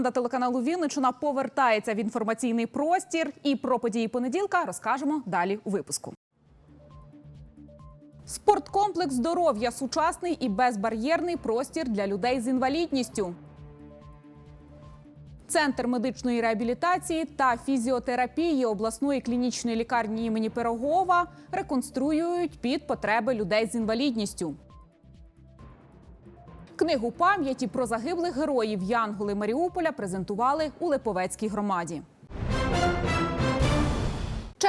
Команда телеканалу Вінничина повертається в інформаційний простір. І про події понеділка розкажемо далі у випуску. Спорткомплекс здоров'я сучасний і безбар'єрний простір для людей з інвалідністю. Центр медичної реабілітації та фізіотерапії обласної клінічної лікарні імені Пирогова реконструюють під потреби людей з інвалідністю. Книгу пам'яті про загиблих героїв Янголи Маріуполя презентували у Липовецькій громаді.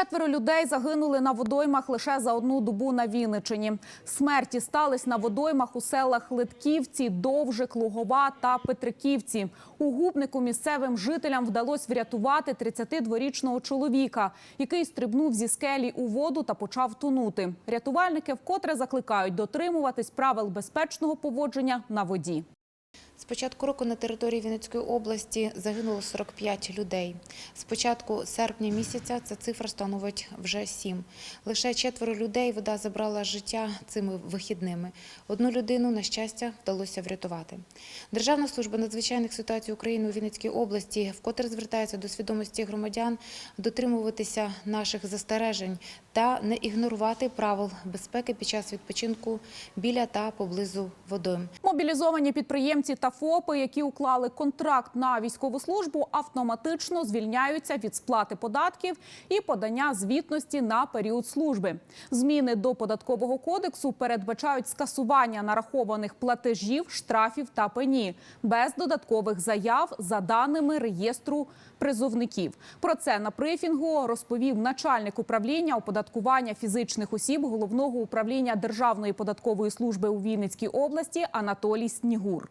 Четверо людей загинули на водоймах лише за одну добу на Вінничині. Смерті стались на водоймах у селах Литківці, Довжик, Лугова та Петриківці. У губнику місцевим жителям вдалося врятувати 32-річного чоловіка, який стрибнув зі скелі у воду та почав тонути. Рятувальники вкотре закликають дотримуватись правил безпечного поводження на воді. Початку року на території Вінницької області загинуло 45 людей. З початку серпня місяця ця цифра становить вже 7. Лише четверо людей вода забрала життя цими вихідними. Одну людину, на щастя, вдалося врятувати. Державна служба надзвичайних ситуацій України у Вінницькій області вкотре звертається до свідомості громадян дотримуватися наших застережень та не ігнорувати правил безпеки під час відпочинку біля та поблизу водойм. Мобілізовані підприємці та ФОПи, які уклали контракт на військову службу, автоматично звільняються від сплати податків і подання звітності на період служби. Зміни до податкового кодексу передбачають скасування нарахованих платежів, штрафів та пені без додаткових заяв за даними реєстру призовників. Про це на брифінгу розповів начальник управління оподаткування фізичних осіб головного управління Державної податкової служби у Вінницькій області Анатолій Снігур.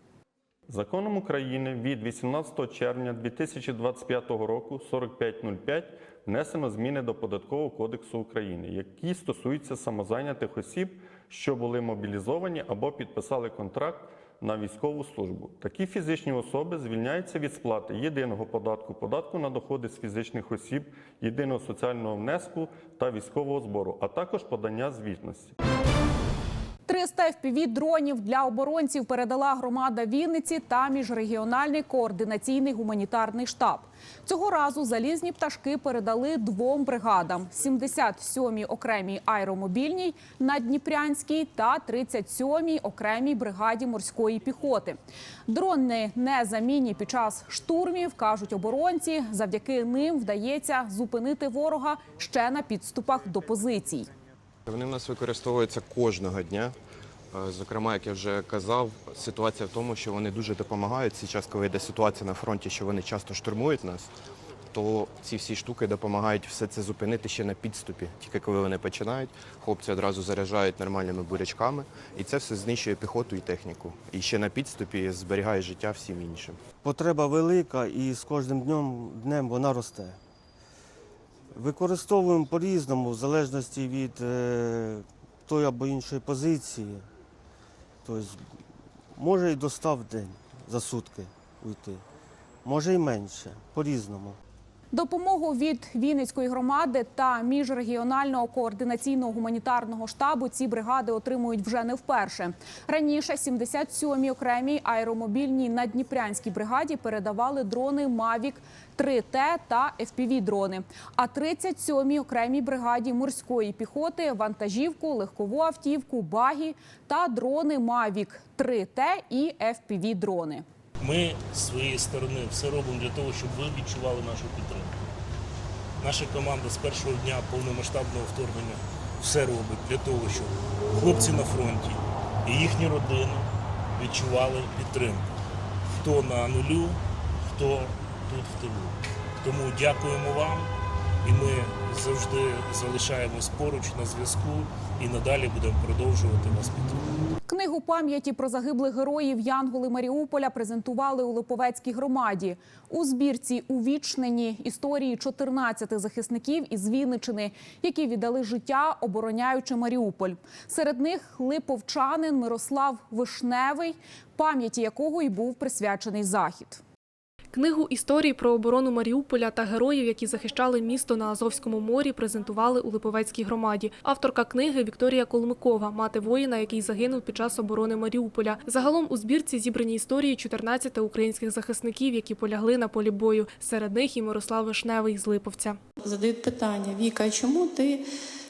Законом України від 18 червня 2025 року 4505 внесено зміни до Податкового кодексу України, які стосуються самозайнятих осіб, що були мобілізовані або підписали контракт на військову службу. Такі фізичні особи звільняються від сплати єдиного податку, податку на доходи з фізичних осіб, єдиного соціального внеску та військового збору, а також подання звітності. 300 FPV-дронів для оборонців передала громада Вінниці та міжрегіональний координаційний гуманітарний штаб. Цього разу залізні пташки передали двом бригадам: 77-й окремій аеромобільній Наддніпрянській та 37-й окремій бригаді морської піхоти. Дрони незамінні під час штурмів, кажуть оборонці. Завдяки ним вдається зупинити ворога ще на підступах до позицій. Вони в нас використовуються кожного дня. Е, Зокрема, як я вже казав, ситуація в тому, що вони дуже допомагають. Зараз, коли йде ситуація на фронті, що вони часто штурмують нас, то ці всі штуки допомагають все це зупинити ще на підступі. Тільки коли вони починають, хлопці одразу заряджають нормальними бурячками, і це все знищує піхоту і техніку. І ще на підступі зберігає життя всім іншим. Потреба велика і з кожним днем, днем вона росте. Використовуємо по-різному, в залежності від е, тої або іншої позиції. Тобто, може і до 100 в день за сутки уйти, може і менше, по-різному. Допомогу від Вінницької громади та міжрегіонального координаційного гуманітарного штабу ці бригади отримують вже не вперше. Раніше 77-й окремій аеромобільній наддніпрянській бригаді передавали дрони Mavic 3T та FPV-дрони. А 37-й окремій бригаді морської піхоти вантажівку, легкову автівку, багі та дрони Mavic 3T і FPV-дрони. Ми з своєї сторони все робимо для того, щоб ви відчували нашу підтримку. Наша команда з першого дня повномасштабного вторгнення все робить для того, щоб хлопці на фронті і їхні родини відчували підтримку. Хто на нулю, хто тут в тилу. Тому дякуємо вам і ми завжди залишаємось поруч на зв'язку і надалі будемо продовжувати вас підтримувати. Книгу пам'яті про загиблих героїв Янголи Маріуполя презентували у Липовецькій громаді. У збірці увічнені історії 14 захисників із Вінничини, які віддали життя, обороняючи Маріуполь. Серед них липовчанин Мирослав Вишневий, пам'яті якого й був присвячений захід. Книгу історій про оборону Маріуполя та героїв, які захищали місто на Азовському морі, презентували у Липовецькій громаді. Авторка книги Вікторія Колмикова, мати воїна, який загинув під час оборони Маріуполя. Загалом у збірці зібрані історії 14 українських захисників, які полягли на полі бою. Серед них і Мирослав Вишневий з Липовця. Задають питання: Віка, чому ти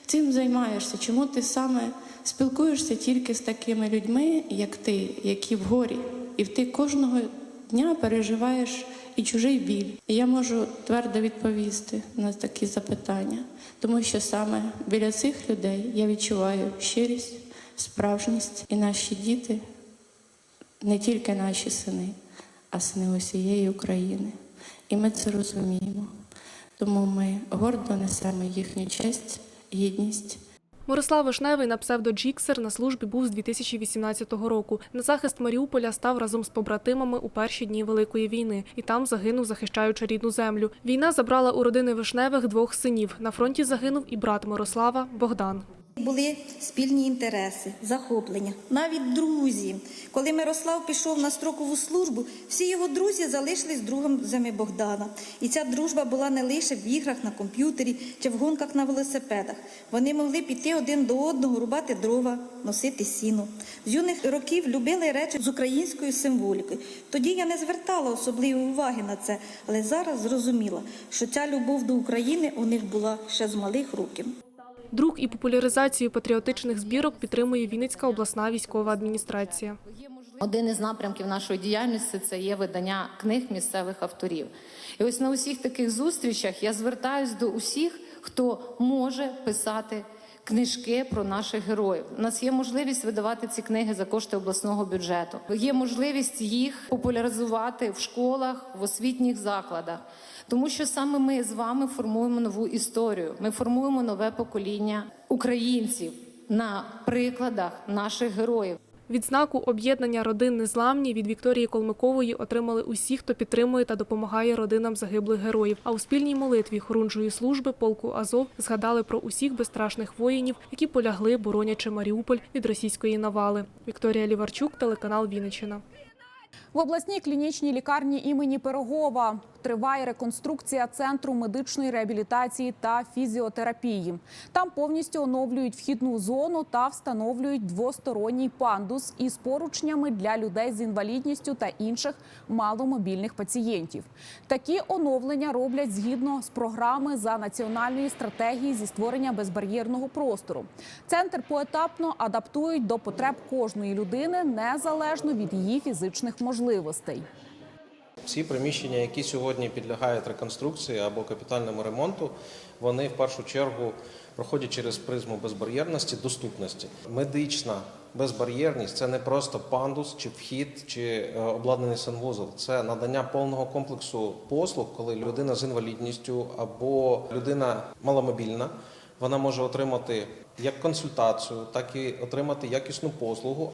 цим займаєшся? Чому ти саме спілкуєшся тільки з такими людьми, як ти, які в горі, і ти кожного дня переживаєш і чужий біль? І я можу твердо відповісти на такі запитання, тому що саме біля цих людей я відчуваю щирість, справжність, і наші діти не тільки наші сини, а сини усієї України. І ми це розуміємо. Тому ми гордо несемо їхню честь, гідність. Мирослав Вишневий на псевдо Джіксер на службі був з 2018 року. На захист Маріуполя став разом з побратимами у перші дні Великої війни і там загинув, захищаючи рідну землю. Війна забрала у родини Вишневих двох синів. На фронті загинув і брат Мирослава Богдан. Були спільні інтереси, захоплення, навіть друзі. Коли Мирослав пішов на строкову службу, всі його друзі залишились друзями Богдана. І ця дружба була не лише в іграх на комп'ютері чи в гонках на велосипедах. Вони могли піти один до одного, рубати дрова, носити сіно. З юних років любили речі з українською символікою. Тоді я не звертала особливої уваги на це, але зараз зрозуміла, що ця любов до України у них була ще з малих років. Друк і популяризацію патріотичних збірок підтримує Вінницька обласна військова адміністрація. Один із напрямків нашої діяльності це є видання книг місцевих авторів. І ось на усіх таких зустрічах я звертаюсь до усіх, хто може писати книжки про наших героїв. У нас є можливість видавати ці книги за кошти обласного бюджету. Є можливість їх популяризувати в школах, в освітніх закладах. Тому що саме ми з вами формуємо нову історію. Ми формуємо нове покоління українців на прикладах наших героїв. Відзнаку об'єднання родин незламні від Вікторії Колмикової отримали усі, хто підтримує та допомагає родинам загиблих героїв. А у спільній молитві хорунжої служби полку Азов згадали про усіх безстрашних воїнів, які полягли, боронячи Маріуполь від російської навали. Вікторія Ліварчук, телеканал Вінниччина. В обласній клінічній лікарні імені Пирогова триває реконструкція центру медичної реабілітації та фізіотерапії. Там повністю оновлюють вхідну зону та встановлюють двосторонній пандус із поручнями для людей з інвалідністю та інших маломобільних пацієнтів. Такі оновлення роблять згідно з програми за національної стратегії зі створення безбар'єрного простору. Центр поетапно адаптують до потреб кожної людини незалежно від її фізичних можливостей. Всі приміщення, які сьогодні підлягають реконструкції або капітальному ремонту, вони в першу чергу проходять через призму безбар'єрності, доступності. Медична безбар'єрність це не просто пандус чи вхід, чи е, обладнаний санвузол. Це надання повного комплексу послуг, коли людина з інвалідністю або людина маломобільна. Вона може отримати як консультацію, так і отримати якісну послугу,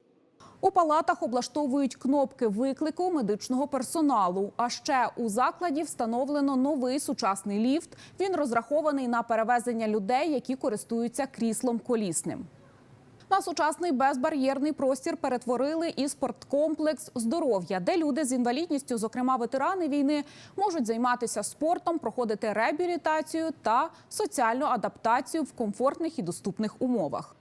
У палатах облаштовують кнопки виклику медичного персоналу. А ще у закладі встановлено новий сучасний ліфт. Він розрахований на перевезення людей, які користуються кріслом колісним. На сучасний безбар'єрний простір перетворили і спорткомплекс здоров'я, де люди з інвалідністю, зокрема ветерани війни, можуть займатися спортом, проходити реабілітацію та соціальну адаптацію в комфортних і доступних умовах.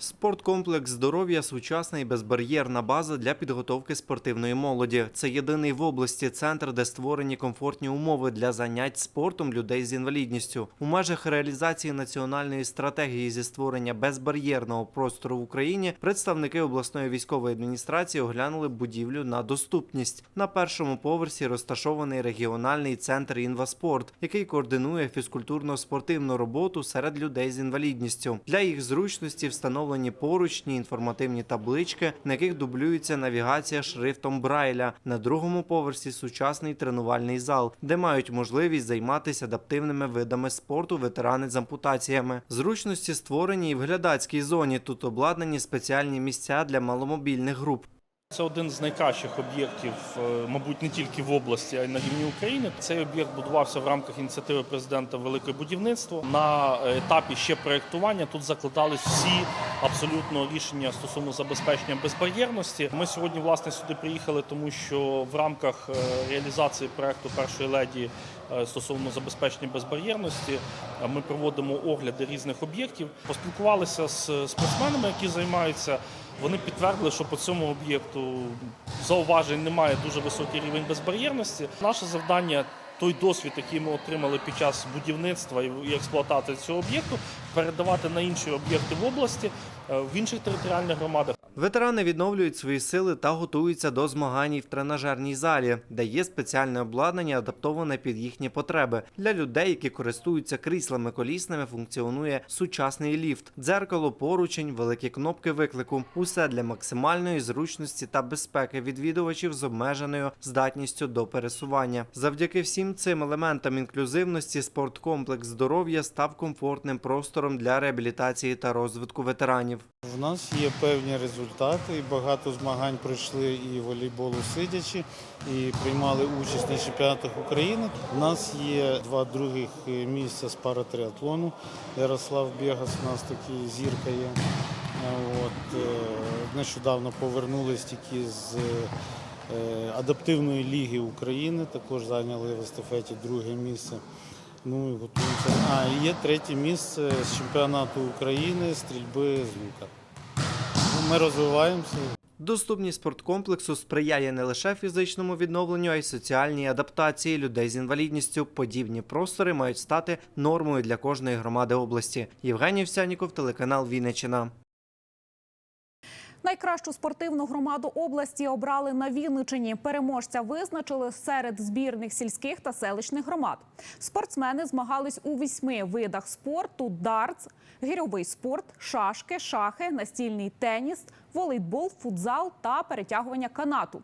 Спорткомплекс здоров'я сучасна і безбар'єрна база для підготовки спортивної молоді. Це єдиний в області центр, де створені комфортні умови для занять спортом людей з інвалідністю. У межах реалізації національної стратегії зі створення безбар'єрного простору в Україні представники обласної військової адміністрації оглянули будівлю на доступність. На першому поверсі розташований регіональний центр інваспорт, який координує фізкультурно-спортивну роботу серед людей з інвалідністю. Для їх зручності встановлені поручні інформативні таблички, на яких дублюється навігація шрифтом Брайля. На другому поверсі сучасний тренувальний зал, де мають можливість займатися адаптивними видами спорту ветерани з ампутаціями. Зручності створені і в глядацькій зоні. Тут обладнані спеціальні місця для маломобільних груп. Це один з найкращих об'єктів, е, мабуть, не тільки в області, а й на рівні України. Цей об'єкт будувався в рамках ініціативи президента Велике будівництво. На етапі ще проєктування тут закладались всі абсолютно рішення стосовно забезпечення безбар'єрності. Ми сьогодні власне сюди приїхали, тому що в рамках е, реалізації проекту першої леді е, стосовно забезпечення безбар'єрності е, ми проводимо огляди різних об'єктів. Поспілкувалися з спортсменами, які займаються. Вони підтвердили, що по цьому об'єкту зауважень немає дуже високий рівень безбар'єрності. Наше завдання. Той досвід, який ми отримали під час будівництва і експлуатації цього об'єкту, передавати на інші об'єкти в області, в інших територіальних громадах. Ветерани відновлюють свої сили та готуються до змагань в тренажерній залі, де є спеціальне обладнання, адаптоване під їхні потреби. Для людей, які користуються кріслами колісними, функціонує сучасний ліфт, дзеркало, поручень, великі кнопки виклику. Усе для максимальної зручності та безпеки відвідувачів з обмеженою здатністю до пересування. Завдяки всім цим елементам інклюзивності спорткомплекс здоров'я став комфортним простором для реабілітації та розвитку ветеранів. У нас є певні результати, і багато змагань пройшли і волейболу сидячи, і приймали участь на чемпіонатах України. У нас є два других місця з паратриатлону. Ярослав Бегас, у нас такий зірка є. От, е, нещодавно повернулись тільки з е, адаптивної ліги України, також зайняли в естафеті друге місце. Ну і готуємося. А, і є третє місце з чемпіонату України стрільби з лука. Ну, Ми розвиваємося. Доступність спорткомплексу сприяє не лише фізичному відновленню, а й соціальній адаптації людей з інвалідністю. Подібні простори мають стати нормою для кожної громади області. Євгеній Овсяніков, телеканал Вінниччина. Найкращу спортивну громаду області обрали на Вінничині. Переможця визначили серед збірних сільських та селищних громад. Спортсмени змагались у вісьми видах спорту: дартс, гірьовий спорт, шашки, шахи, настільний теніс, волейбол, футзал та перетягування канату.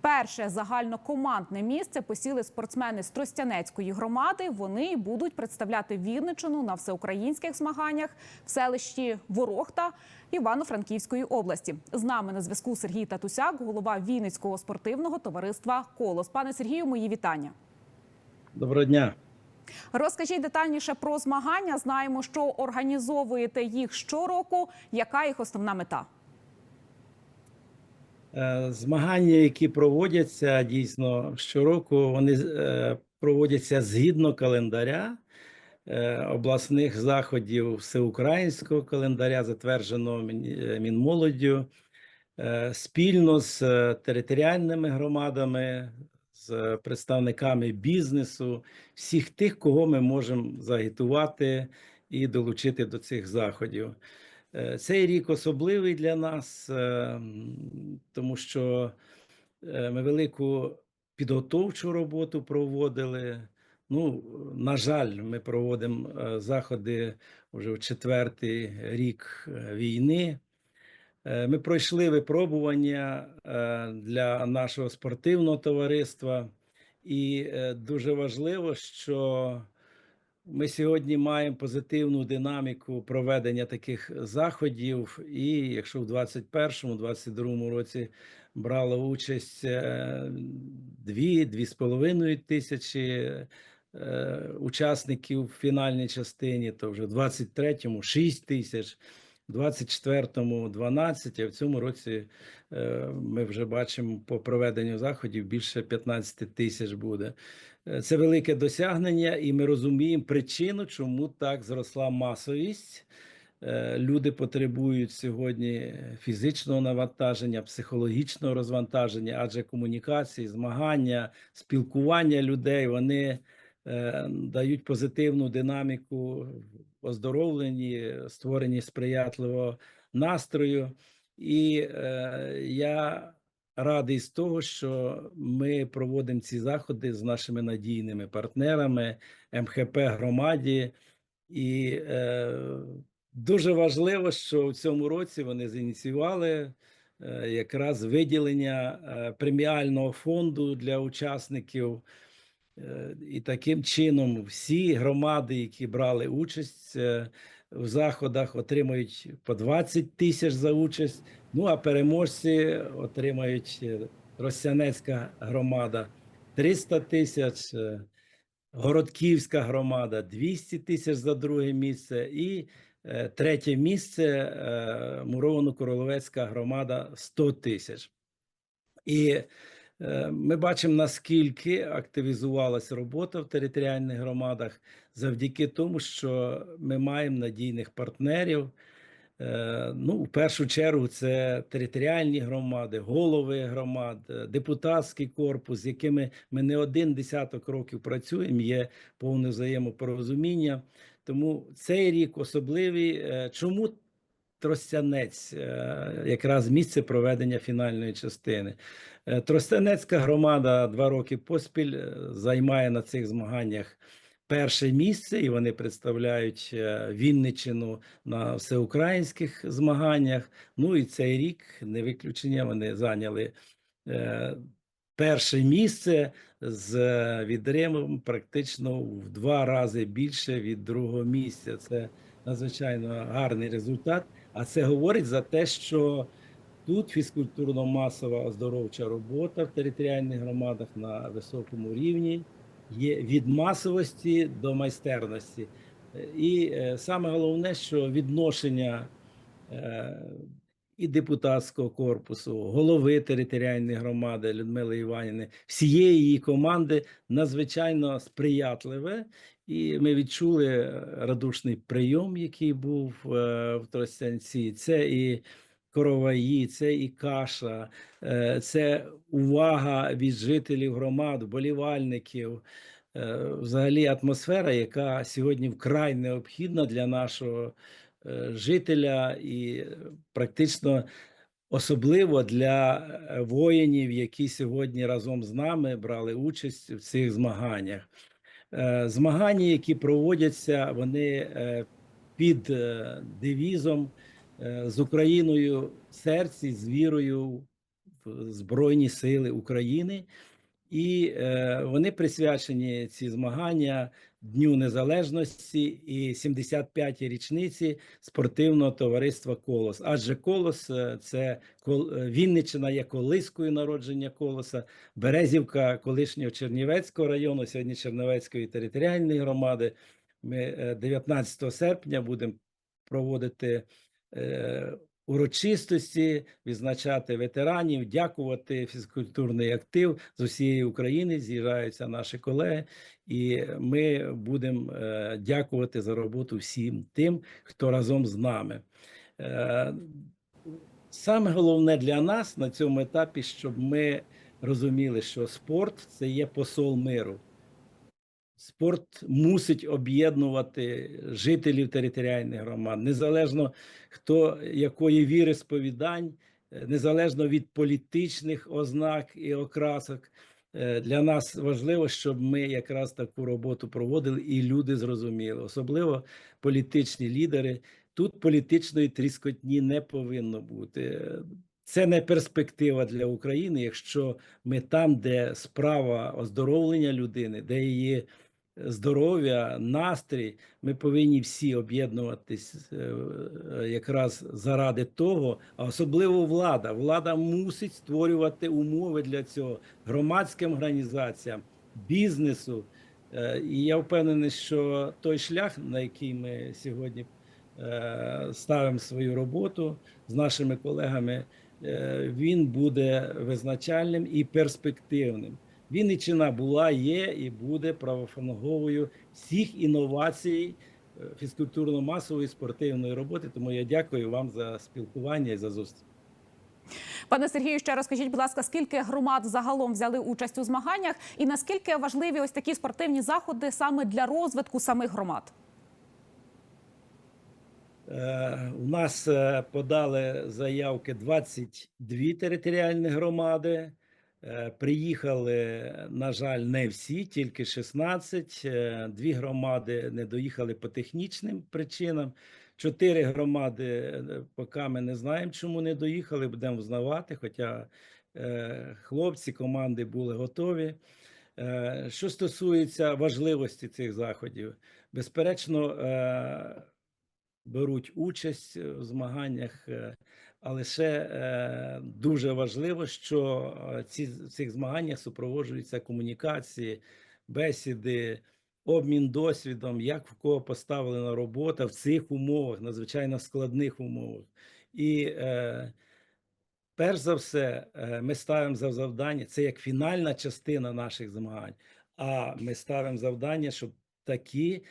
Перше загальнокомандне місце посіли спортсмени з Тростянецької громади. Вони будуть представляти Вінничину на всеукраїнських змаганнях в селищі Ворохта Івано-Франківської області. З нами на зв'язку Сергій Татусяк, голова Вінницького спортивного товариства Колос. Пане Сергію, мої вітання. Доброго дня. Розкажіть детальніше про змагання. Знаємо, що організовуєте їх щороку. Яка їх основна мета? Е, Змагання, які проводяться дійсно щороку, вони е, проводяться згідно календаря обласних заходів всеукраїнського календаря, затвердженого е, Мінмолоддю, е, спільно з е, територіальними громадами, з представниками бізнесу, всіх тих, кого ми можемо загітувати і долучити до цих заходів. Е, Цей рік особливий для нас, е, тому що е, ми велику підготовчу роботу проводили. Ну, на жаль, ми проводимо е, заходи вже в четвертий рік е, війни. Е, Ми пройшли випробування для нашого спортивного товариства, і дуже важливо, що ми сьогодні маємо позитивну динаміку проведення таких заходів, і якщо в 2021-2022 році брало участь е, дві, дві з половиною тисячі учасників в фінальній частині, то вже в 23-му 6 тисяч, в 24-му 12, а в цьому році е, ми вже бачимо по проведенню заходів більше 15 тисяч буде. Е, Це велике досягнення, і ми розуміємо причину, чому так зросла масовість. Е, Люди потребують сьогодні фізичного навантаження, психологічного розвантаження, адже комунікації, змагання, спілкування людей вони е, дають позитивну динаміку в оздоровленні, створенні сприятливого настрою. І е, я радий з того, що ми проводимо ці заходи з нашими надійними партнерами МХП громаді. І е, дуже важливо, що в цьому році вони зініціювали е, якраз виділення е, преміального фонду для учасників. Е, І таким чином всі громади, які брали участь, е, в заходах отримують по 20 тисяч за участь. Ну а переможці отримають е, Росянецька громада 300 тисяч, Городківська громада 200 тисяч за друге місце і третє місце е, Муровано-Королевецька громада 100 тисяч. І ми бачимо, наскільки активізувалася робота в територіальних громадах завдяки тому, що ми маємо надійних партнерів. Е, Ну, в першу чергу, це територіальні громади, голови громад, е, депутатський корпус, з якими ми не один десяток років працюємо, є повне взаємопорозуміння. Тому цей рік особливий. Е, Чому Тростянець е, якраз місце проведення фінальної частини? Е, Тростянецька громада два роки поспіль е, займає на цих змаганнях перше місце, і вони представляють Вінниччину на всеукраїнських змаганнях. Ну і цей рік не виключення. Вони зайняли перше місце з відривом практично в два рази більше від другого місця. Це надзвичайно гарний результат. А це говорить за те, що тут фізкультурно-масова оздоровча робота в територіальних громадах на високому рівні є від масовості до майстерності. І е, саме головне, що відношення е, і депутатського корпусу, голови територіальної громади Людмили Іванівни, всієї її команди надзвичайно сприятливе. І ми відчули е, радушний прийом, який був е, в Тростянці. Це і короваї, це і каша, е, це увага від жителів громад, вболівальників. Е, Взагалі атмосфера, яка сьогодні вкрай необхідна для нашого жителя і практично особливо для воїнів, які сьогодні разом з нами брали участь в цих змаганнях. Е, Змагання, які проводяться, вони е, під е, девізом з Україною в серці, з вірою в Збройні Сили України. І е, вони присвячені ці змагання Дню Незалежності і 75-й річниці спортивного товариства Колос. Адже Колос е, це кол- е, Вінниччина є колискою народження колоса, Березівка колишнього Чернівецького району, сьогодні Чернівецької територіальної громади. Ми е, 19 серпня будемо проводити е, урочистості, відзначати ветеранів, дякувати фізкультурний актив з усієї України. З'їжджаються наші колеги, і ми будемо е, дякувати за роботу всім тим, хто разом з нами. Е, Саме головне для нас на цьому етапі, щоб ми розуміли, що спорт це є посол миру. Спорт мусить об'єднувати жителів територіальних громад, незалежно хто якої віри сповідань, е, незалежно від політичних ознак і окрасок. Е, Для нас важливо, щоб ми якраз таку роботу проводили, і люди зрозуміли, особливо політичні лідери. Тут політичної тріскотні не повинно бути. Це не перспектива для України, якщо ми там, де справа оздоровлення людини, де її здоров'я, настрій, ми повинні всі об'єднуватись е, е, якраз заради того, а особливо влада. Влада мусить створювати умови для цього громадським організаціям, бізнесу. Е, І я впевнений, що той шлях, на який ми сьогодні ставимо свою роботу з нашими колегами, він буде визначальним і перспективним. Вінниччина була, є і буде правофлаговою всіх інновацій е, фізкультурно-масової спортивної роботи. Тому я дякую вам за спілкування і за зустріч. Пане Сергію, ще розкажіть, будь ласка, скільки громад загалом взяли участь у змаганнях, і наскільки важливі ось такі спортивні заходи саме для розвитку самих громад? Е, У нас е, подали заявки 22 територіальні громади. Е, Приїхали, на жаль, не всі, тільки 16. Е, Дві громади не доїхали по технічним причинам. Чотири громади, е, поки ми не знаємо, чому не доїхали, будемо взнавати. Хоча хлопці команди були готові. Що стосується важливості цих заходів, безперечно, беруть участь в змаганнях. Але ще е, дуже важливо, що е, ці, в цих змаганнях супроводжуються комунікації, бесіди, обмін досвідом, як в кого поставлена робота в цих умовах, надзвичайно складних умовах. І е, перш за все, е, ми ставимо за завдання, це як фінальна частина наших змагань. А ми ставимо завдання, щоб такі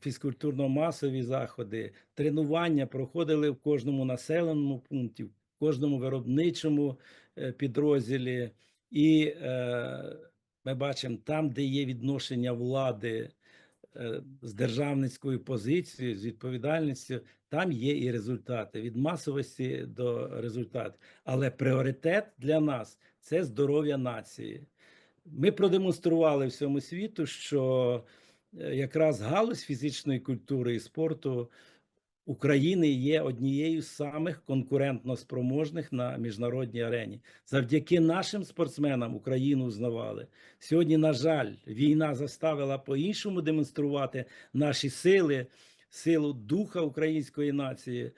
фізкультурно-масові заходи, тренування проходили в кожному населеному пункті, в кожному виробничому е, підрозділі. І е, ми бачимо там, де є відношення влади е, з державницькою позицією, з відповідальністю, там є і результати від масовості до результатів. Але пріоритет для нас це здоров'я нації. Ми продемонстрували всьому світу, що е, якраз галузь фізичної культури і спорту України є однією з самих конкурентно спроможних на міжнародній арені. Завдяки нашим спортсменам Україну узнавали. Сьогодні, на жаль, війна заставила по-іншому демонструвати наші сили, силу духа української нації.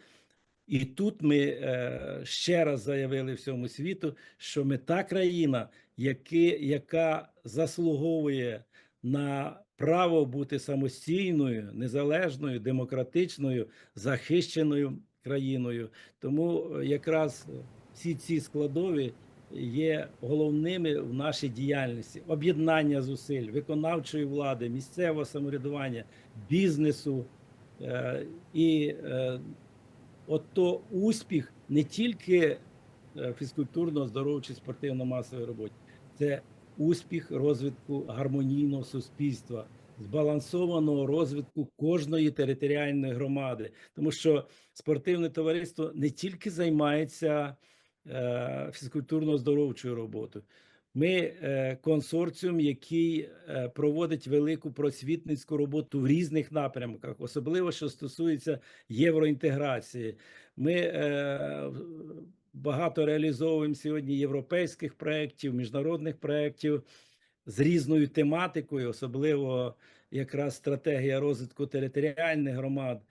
І тут ми е, ще раз заявили всьому світу, що ми та країна, які, яка заслуговує на право бути самостійною, незалежною, демократичною, захищеною країною. Тому е, якраз всі ці складові є головними в нашій діяльності: об'єднання зусиль, виконавчої влади, місцевого самоврядування, бізнесу е, і е, от то успіх не тільки е, фізкультурно-здоровчої спортивно-масової роботи, це успіх розвитку гармонійного суспільства, збалансованого розвитку кожної територіальної громади, тому що спортивне товариство не тільки займається е, фізкультурно-здоровчою роботою. Ми е, консорціум, який е, проводить велику просвітницьку роботу в різних напрямках, особливо що стосується євроінтеграції. Ми е, багато реалізовуємо сьогодні європейських проєктів, міжнародних проєктів з різною тематикою, особливо якраз стратегія розвитку територіальних громад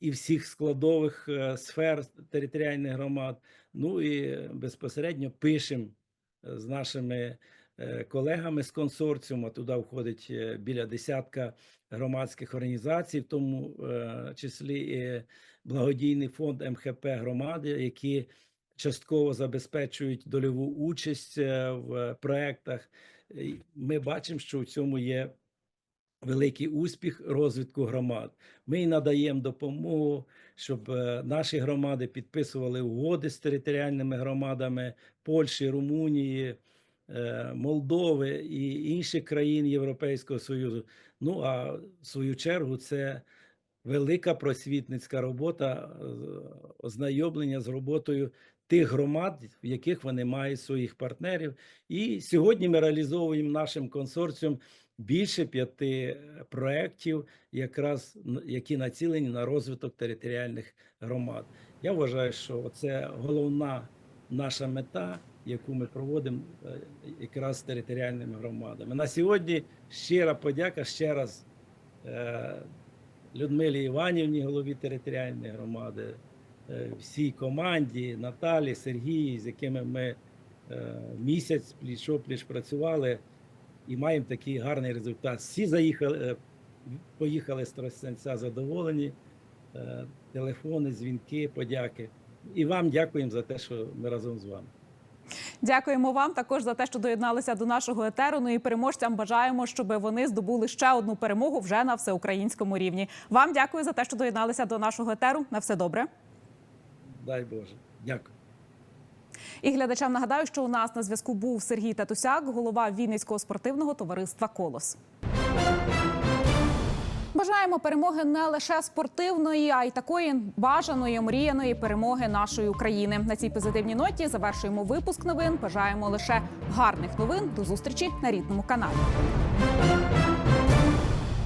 і всіх складових е, сфер територіальних громад. Ну і безпосередньо пишемо з нашими е, колегами з консорціуму. Туди входить е, біля десятка громадських організацій, в тому е, числі і благодійний фонд МХП громади, які частково забезпечують дольову участь е, в проектах. Ми бачимо, що в цьому є великий успіх розвитку громад. Ми й надаємо допомогу, щоб е, наші громади підписували угоди з територіальними громадами Польщі, Румунії, е, Молдови і інших країн Європейського Союзу. Ну а в свою чергу це велика просвітницька робота, ознайомлення з роботою тих громад, в яких вони мають своїх партнерів. І сьогодні ми реалізовуємо нашим консорціум більше п'яти е, проєктів, якраз які націлені на розвиток територіальних громад. Я вважаю, що це головна наша мета, яку ми проводимо е, якраз з територіальними громадами. На сьогодні щира подяка ще раз е, Людмилі Іванівні, голові територіальної громади, всій команді, Наталі, Сергії, з якими ми е, місяць пліч-опліч працювали і маємо такий гарний результат. Всі заїхали, е, поїхали з Тростянця задоволені. Е, Телефони, дзвінки, подяки. І вам дякуємо за те, що ми разом з вами. Дякуємо вам також за те, що доєдналися до нашого етеру. Ну і переможцям бажаємо, щоб вони здобули ще одну перемогу вже на всеукраїнському рівні. Вам дякую за те, що доєдналися до нашого етеру. На все добре. Дай Боже. Дякую. І глядачам нагадаю, що у нас на зв'язку був Сергій Татусяк, голова Вінницького спортивного товариства Колос. Бажаємо перемоги не лише спортивної, а й такої бажаної, мріяної перемоги нашої України. На цій позитивній ноті завершуємо випуск новин. Бажаємо лише гарних новин. До зустрічі на рідному каналі.